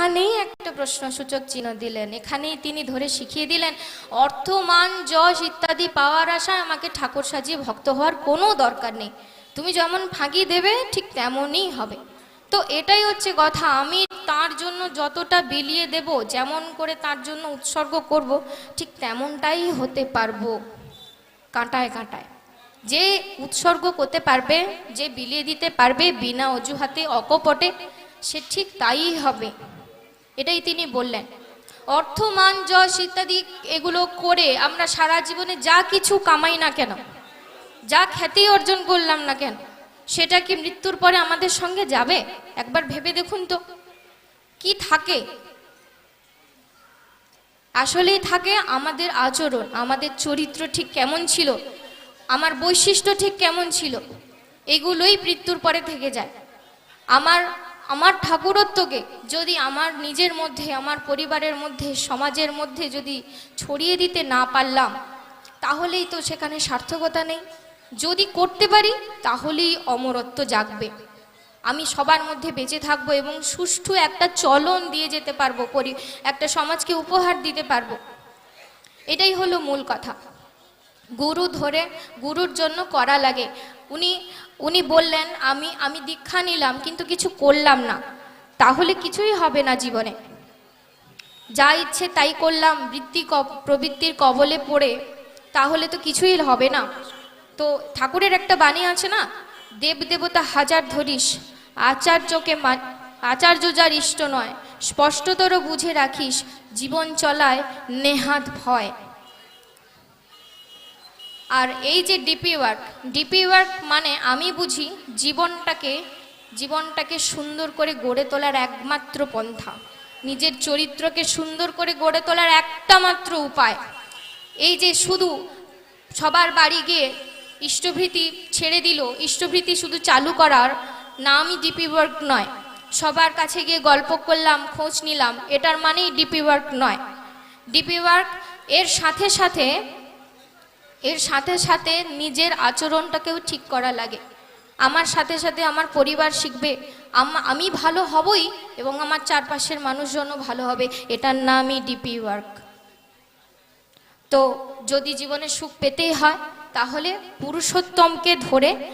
এখানেই একটা প্রশ্নসূচক চিহ্ন দিলেন। এখানেই তিনি ধরে শিখিয়ে দিলেন, অর্থ, মান, যশ ইত্যাদি পাওয়ার আশায় আমাকে ঠাকুর সাজিয়ে ভক্ত হওয়ার কোনো দরকার নেই। তুমি যেমন ফাঁকি দেবে, ঠিক তেমনই হবে। তো এটাই হচ্ছে কথা। আমি তার জন্য যতটা বিলিয়ে দেব, যেমন করে তার জন্য উৎসর্গ করব, ঠিক তেমনটাই হতে পারব। কাঁটায় কাঁটায়। যে উৎসর্গ করতে পারবে, যে বিলিয়ে দিতে পারবে, বিনা অজুহাতে, অকপটে, সে ঠিক তাই হবে। এটাই তিনি বললেন। অর্থ, মান, যশ ইত্যাদি এগুলো করে আমরা সারা জীবনে যা কিছু কামাই না কেন, যা খ্যাতি অর্জন করলাম না কেন, সেটা কি মৃত্যুর পরে আমাদের সঙ্গে যাবে? একবার ভেবে দেখুন তো। কি থাকে? আসলেই থাকে আমাদের আচরণ, আমাদের চরিত্র ঠিক কেমন ছিল, আমার বৈশিষ্ট্য ঠিক কেমন ছিল, এগুলোই মৃত্যুর পরে থেকে যায়। আমার আমার ঠাকুরত্বকে যদি আমার নিজের মধ্যে, আমার পরিবারের মধ্যে, সমাজের মধ্যে যদি ছড়িয়ে দিতে না পারলাম, তাহলেই তো সেখানে সার্থকতা নেই। যদি করতে পারি, তাহলেই অমরত্ব জাগবে। আমি সবার মধ্যে বেঁচে থাকব এবং সুষ্ঠু একটা চলন দিয়ে যেতে পারব, পরি একটা সমাজকে উপহার দিতে পারব। এটাই হলো মূল কথা। গুরু ধরে গুরুর জন্য করা লাগে। উনি উনি বললেন, আমি আমি দীক্ষা নিলাম, কিন্তু কিছু করলাম না। তাহলে কিছুই হবে না জীবনে। যা ইচ্ছে তাই করলাম, বৃত্তি প্রবৃত্তির কবলে পড়ে, তাহলে তো কিছুই হবে না। তো ঠাকুরের একটা বাণী আছে না? দেব দেবতা হাজার ধরিস, আচার্যকে আচার্য যার ইষ্ট নয়, স্পষ্টতর বুঝে রাখিস, জীবন চলায় নেহাত ভয়। আর এই যে ডিপি ওয়ার্ক ডিপি ওয়ার্ক মানে আমি বুঝি জীবনটাকে জীবনটাকে সুন্দর করে গড়ে তোলার একমাত্র পন্থা। নিজের চরিত্রকে সুন্দর করে গড়ে তোলার একটা মাত্র উপায়। এই যে শুধু সবার বাড়ি গিয়ে ইষ্টভৃতি ছেড়ে দিল, ইষ্টভৃতি শুধু চালু করার নামই ডিপি ওয়ার্ক নয়। সবার কাছে গিয়ে গল্প করলাম, খোঁজ নিলাম, এটার মানেই ডিপি ওয়ার্ক নয়। ডিপি ওয়ার্ক এর সাথে সাথে এর সাথে সাথে নিজের আচরণটাকেও ঠিক করা লাগে। আমার সাথে সাথে আমার পরিবার শিখবে, আম- ভালো হবই এবং আমার চারপাশের মানুষজনও ভালো হবে। এটার নামই ডিপি ওয়ার্ক। তো যদি জীবনে সুখ পেতেই হয়, তাহলে পুরুষোত্তমকে ধরে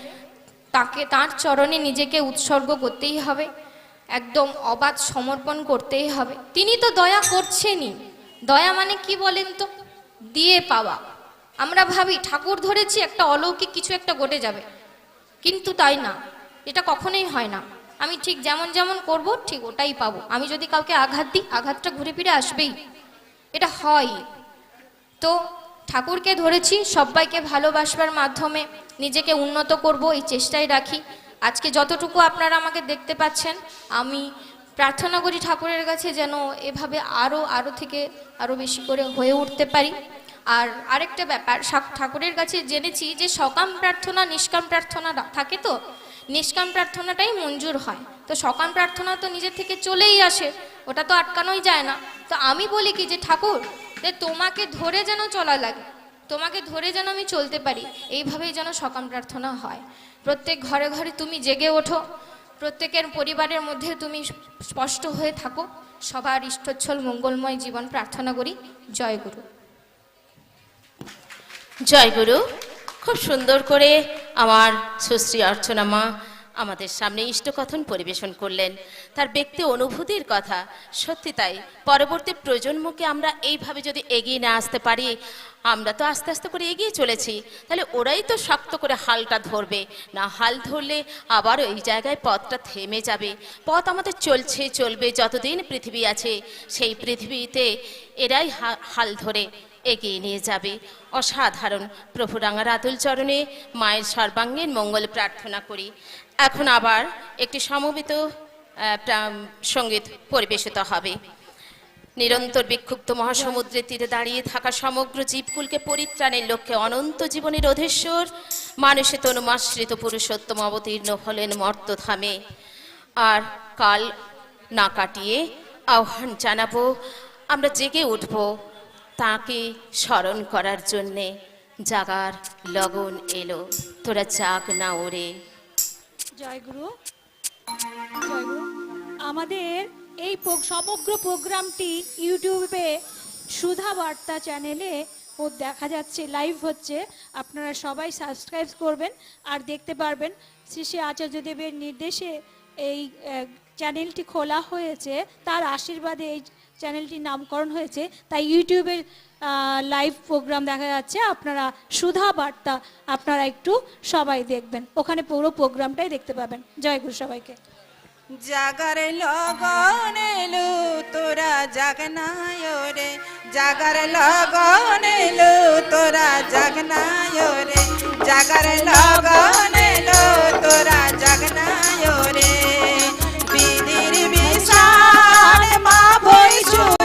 তাকে, তার চরণে নিজেকে উৎসর্গ করতেই হবে। একদম অবাধ সমর্পণ করতেই হবে। তিনি তো দয়া করছেনই। দয়া মানে কি বলেন তো? দিয়ে পাওয়া। আমরা ভাবি, ঠাকুর ধরেছি, একটা অলৌকিক কিছু একটা ঘটে যাবে। কিন্তু তাই না, এটা কখনোই হয় না। আমি ঠিক যেমন যেমন করব, ঠিক ওটাই পাবো। আমি যদি কাউকে আঘাত দিই, আঘাতটা ঘুরে ফিরে আসবেই। এটা হয়। তো ঠাকুরকে ধরেছি, সবাইকে ভালোবাসবার মাধ্যমে নিজেকে উন্নত করব, এই চেষ্টাই রাখি। আজকে যতটুকু আপনারা আমাকে দেখতে পাচ্ছেন, আমি প্রার্থনা করি ঠাকুরের কাছে যেন এভাবে আরও আরও থেকে আরও বেশি করে হয়ে উঠতে পারি। আর আরেকটা ব্যাপার ঠাকুরের কাছে জেনেছি যে সকাম প্রার্থনা, নিষ্কাম প্রার্থনা থাকে তো? নিষ্কাম প্রার্থনাটাই মঞ্জুর হয়। তো সকাম প্রার্থনা তো নিজের থেকে চলেই আসে, ওটা তো আটকানোই যায় না। তো আমি বলি কি যে, ঠাকুর, যে তোমাকে ধরে যেন চলা লাগে, তোমাকে ধরে যেন আমি চলতে পারি, এইভাবেই যেন সকাম প্রার্থনা হয়। প্রত্যেক ঘরে ঘরে তুমি জেগে ওঠো, প্রত্যেকের পরিবারের মধ্যে তুমি স্পষ্ট হয়ে থাকো। সবার ইষ্টচ্ছল, মঙ্গলময় জীবন প্রার্থনা করি। জয় গুরু। জয় গুরু। খুব সুন্দর করে আমার সুশ্রী অর্চনা মা আমাদের সামনে ইষ্টকথন পরিবেশন করলেন। তার ব্যক্তি অনুভূতির কথা, সত্যি তাই। পরবর্তী প্রজন্মকে আমরা এইভাবে যদি এগিয়ে না আসতে পারি, আমরা তো আস্তে আস্তে করে এগিয়ে চলেছি। তাহলে ওরাই তো শক্ত করে হালটা ধরবে। না হাল ধরলে আবার এই জায়গায় পথটা থেমে যাবে। পথ আমাদের চলছে, চলবে যতদিন পৃথিবী আছে, সেই পৃথিবীতে এরাই হাল ধরে। এগিয়ে নিয়ে যাবে। অসাধারণ। প্রভু রাঙার আতুল চরণে মায়ের সর্বাঙ্গীন মঙ্গল প্রার্থনা করি। এখন আবার একটি সমবেত সংগীত পরিবেশিত হবে। নিরন্তর বিক্ষুব্ধ মহাসমুদ্রের তীরে দাঁড়িয়ে থাকা সমগ্র জীবকুলকে পরিত্রাণের লক্ষ্যে অনন্ত জীবনের অধীশ্বর মানুষে তনুমাশ্রিত পুরুষোত্তম অবতীর্ণ হলেন মর্তধামে। আর কাল না কাটিয়ে আহ্বান জানাব, আমরা জেগে উঠব। তাকে স্মরণ করার জন্যে জাগার লগন এলো। তোরা জাগ না ওরে। জয় গুরু। আমাদের এই সমগ্র প্রোগ্রামটি ইউটিউবে সুধা বার্তা চ্যানেলে ও দেখা যাচ্ছে, লাইভ হচ্ছে। আপনারা সবাই সাবস্ক্রাইব করবেন আর দেখতে পারবেন, শ্রী শ্রী আচার্যদেবের নির্দেশে এই চ্যানেলটি খোলা হয়েছে। তার আশীর্বাদে এই চ্যানেলটির নামকরণ হয়েছে। তাই ইউটিউবের লাইভ প্রোগ্রাম দেখা যাচ্ছে। আপনারা সুধা বার্তা আপনারা একটু সবাই দেখবেন। ওখানে পুরো প্রোগ্রামটাই দেখতে পাবেন। জয় গুরু সবাইকে। জাগার লগন এলো তোরা জাগনায় রে জাগার লগন এলো তোরা জাগনায় রে জাগার লগন তোরা জাগনায় রে show.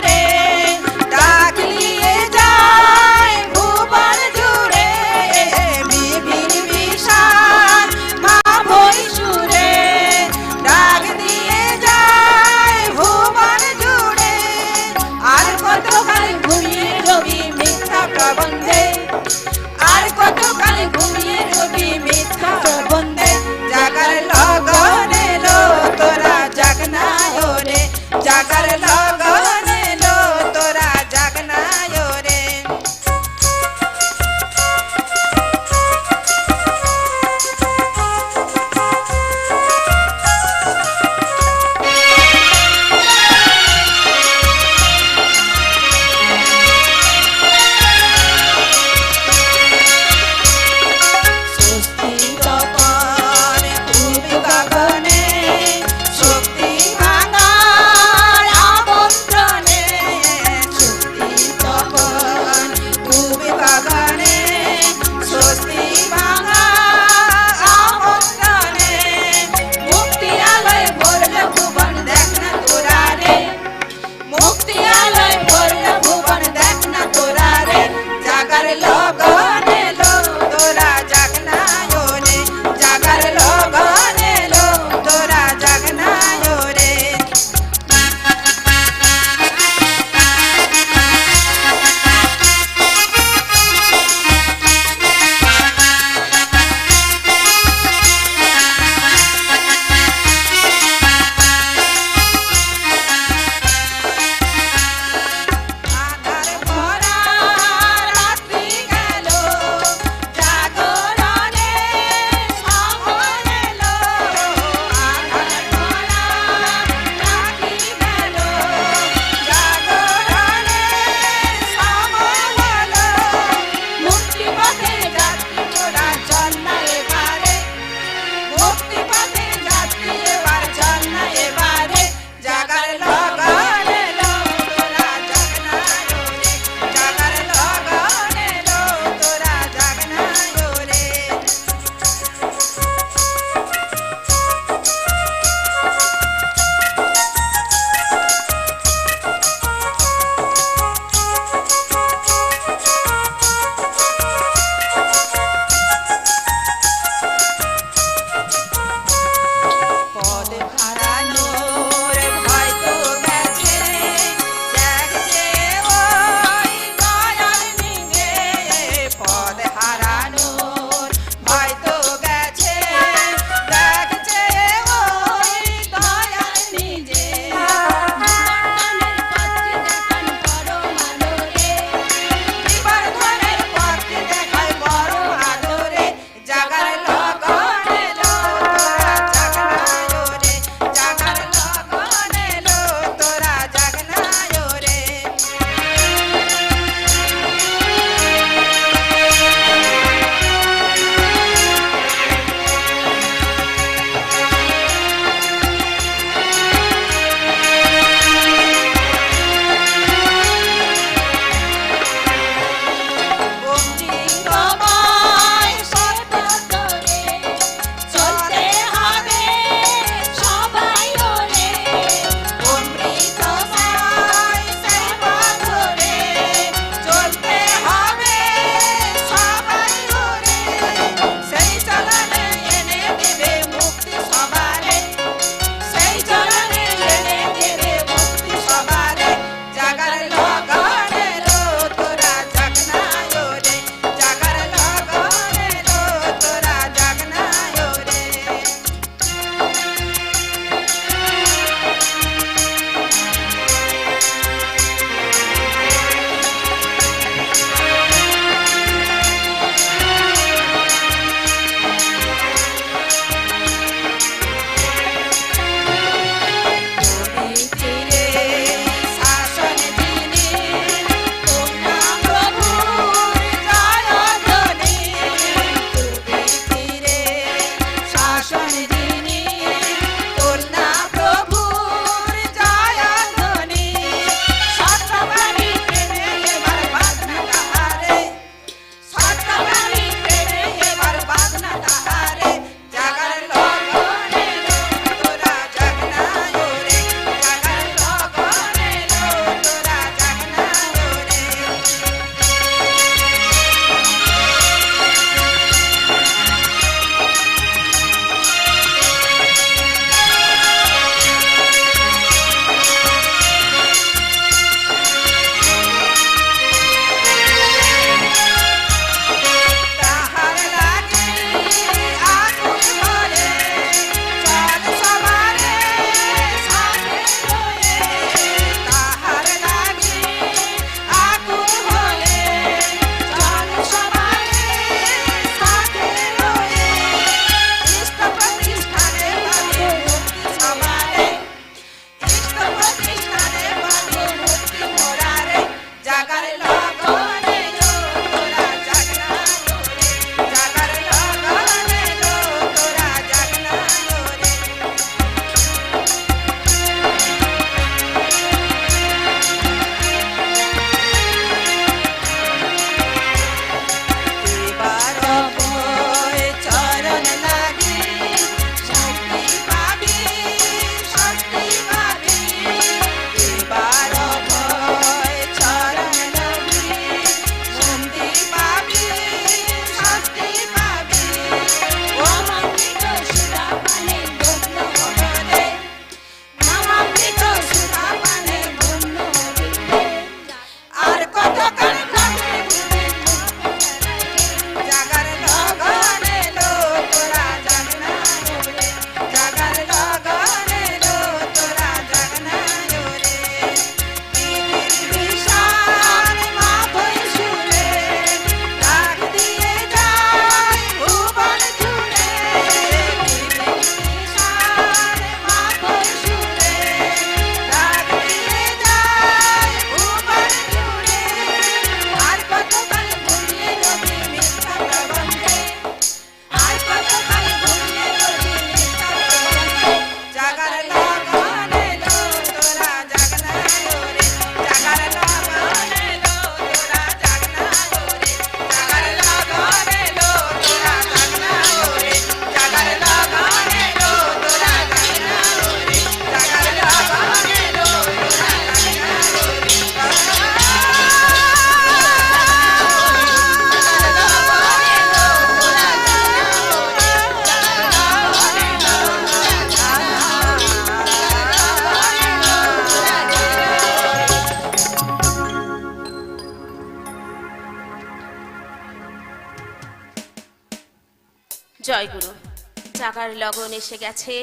লগন এসে গেছে,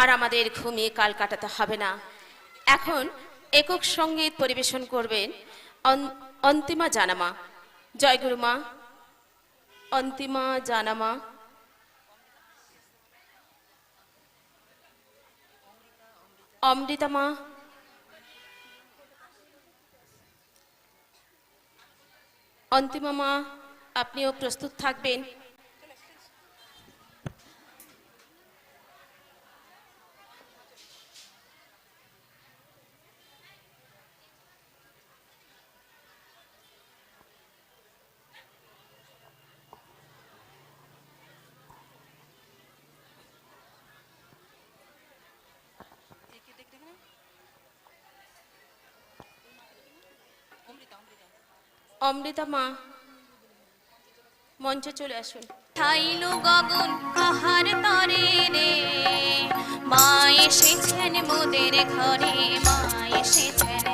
আর আমাদের ঘুমিয়ে কাল কাটাতে হবে না। এখন একক সংগীত পরিবেশন করবেন অন্তিমা জানামা। জয়গুরু মা। অন্তিমা জানামা। অমৃতামা অন্তিমা মা, আপনিও প্রস্তুত থাকবেন। অমৃতা মা, মঞ্চে চলে আসুন। ঠাইলু গগন কাহার তরে রে? মা এসেছেন মোদের ঘরে, মা এসেছেন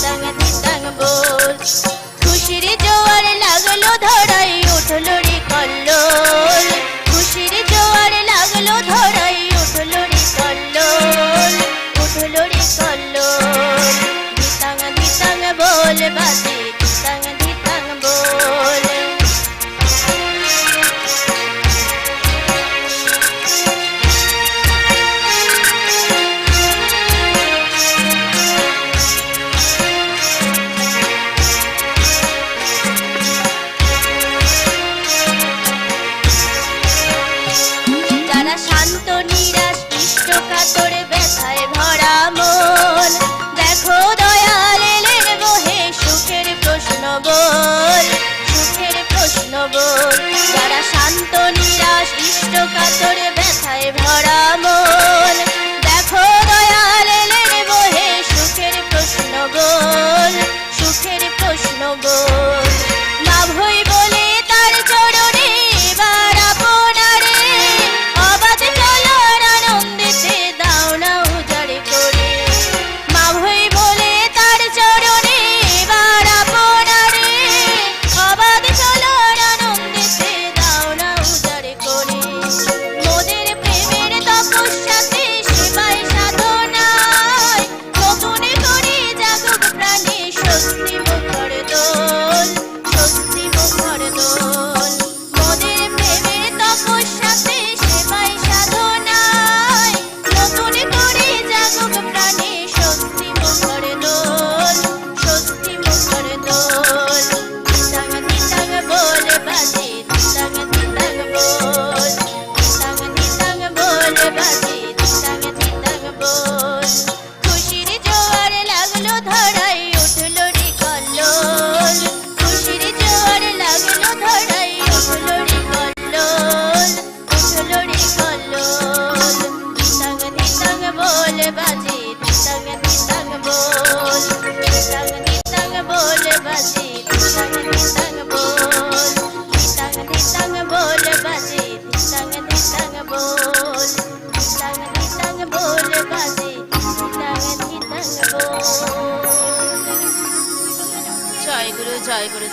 ধিতাং ধিতাং বোল খুশির জোয়ার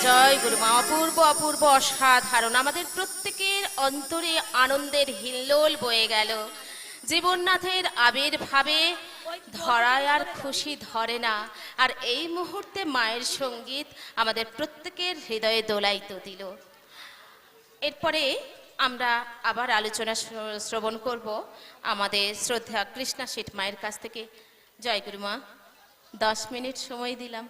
জয় গুরু। মা, অপূর্ব অপূর্ব, অসাধারণ। আমাদের প্রত্যেকের অন্তরে আনন্দের হিল্লোল বয়ে গেল। জীবননাথের আবির্ভাবে ধরায় আর খুশি ধরে না। আর এই মুহূর্তে মায়ের সংগীত আমাদের প্রত্যেকের হৃদয়ে দোলাইত দিল। এরপরে আমরা আবার আলোচনা শ্রবণ করব আমাদের শ্রদ্ধা কৃষ্ণা শেঠ মায়ের কাছ থেকে। জয় গুরু মা, দশ মিনিট সময় দিলাম।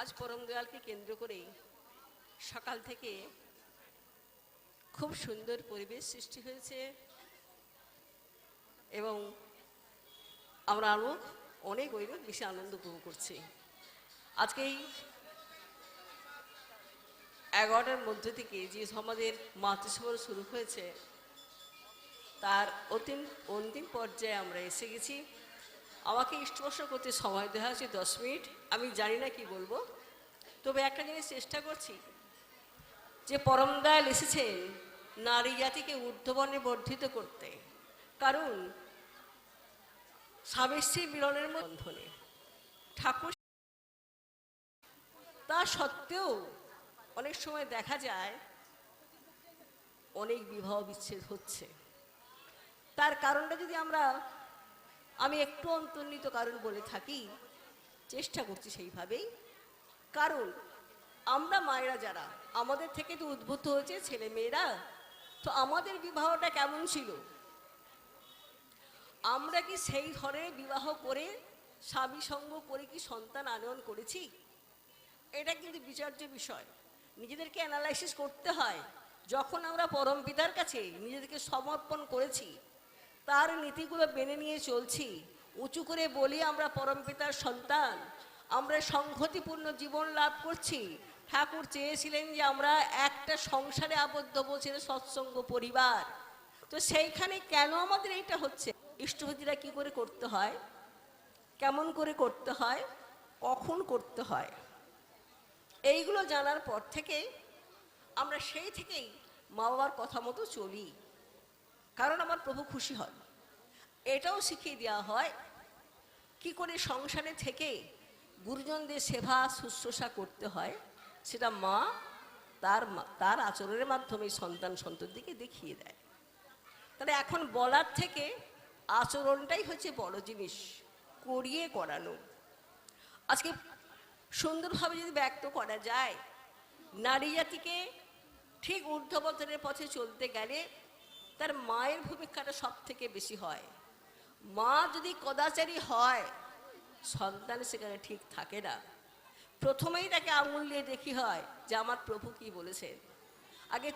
আজ পরম দয়ালকে কেন্দ্র করে সকাল থেকে খুব সুন্দর পরিবেশ সৃষ্টি হয়েছে এবং আমরা আরও অনেক অনেক বেশি আনন্দ উপভোগ করছি। আজকেই এগারোটার মধ্য থেকে যে সমাজের মাতৃসভা শুরু হয়েছে, তার অন্তিম অন্তিম পর্যায়ে আমরা এসে গেছি। আমাকে স্পর্শ করতে সময় দেওয়া হয়েছে দশ মিনিট। আমি জানি না কি বলব। তবে একটা জিনিস চেষ্টা করছি। যে পরম দয়াল এসেছেন নারী জাতিকে ঊর্ধ্ববর্ণে বর্ধিত করতে। কারণ স্বামী স্ত্রী মিলনের বন্ধনে। ঠাকুর তা সত্ত্বেও অনেক সময় দেখা যায় অনেক বিবাহ বিচ্ছেদ হচ্ছে। তার কারণটা যদি আমরা আমি একটু অন্তর্নিত কারণ বলে থাকি, চেষ্টা করছি সেইভাবেই। কারণ আমরা মায়েরা যারা, আমাদের থেকে তো উদ্ভূত হয়েছে ছেলে মেয়েরা, তো আমাদের বিবাহটা কেমন ছিল? আমরা কি সেই ধরনের বিবাহ করে, স্বামী সঙ্গ করে কি সন্তান আনয়ন করেছি? এটা কিন্তু বিচার্য বিষয়। নিজেদেরকে অ্যানালাইসিস করতে হয়। যখন আমরা পরম পিতার কাছে নিজেদেরকে সমর্পণ করেছি তার নীতিগুলো মেনে নিয়ে চলছি। উঁচু করে বলি, আমরা পরম পিতার সন্তান। আমরা সংহতিপূর্ণ জীবন লাভ করছি। ঠাকুর চেয়েছিলেন যে আমরা একটা সংসারে আবদ্ধ বসে সৎসঙ্গ পরিবার। তো সেইখানে কেন আমাদের এইটা হচ্ছে? ইষ্টপতিরা কি করে করতে হয়? কেমন করে করতে হয়? কখন করতে হয়? এইগুলো জানার পর থেকে আমরা সেই থেকেই মা বাবার কথা মতো চলি। কারণ আমার প্রভু খুশি হন। এটাও শিখিয়ে দেওয়া হয়, কি করে সংসারে থেকে গুরুজনদের সেবা শুশ্রূষা করতে হয়, সেটা মা তার তার আচরণের মাধ্যমে সন্তান সন্ততিকে দেখিয়ে দেয়। তাহলে এখন বলার থেকে আচরণটাই হচ্ছে বড় জিনিস, করিয়ে করানো। আজকে সুন্দরভাবে যদি ব্যক্ত করা যায়, নারী জাতিকে ঠিক ঊর্ধ্বপতনের পথে চলতে গেলে তার মায়ের ভূমিকাটা সব থেকে বেশি হয়। মা যদি কদাচারী হয়, সন্তান সেখানে ঠিক থাকে না। প্রথমেই তাকে আঙুল দিয়ে দেখি হয় যে, আমার প্রভু কি বলেছেন? আগে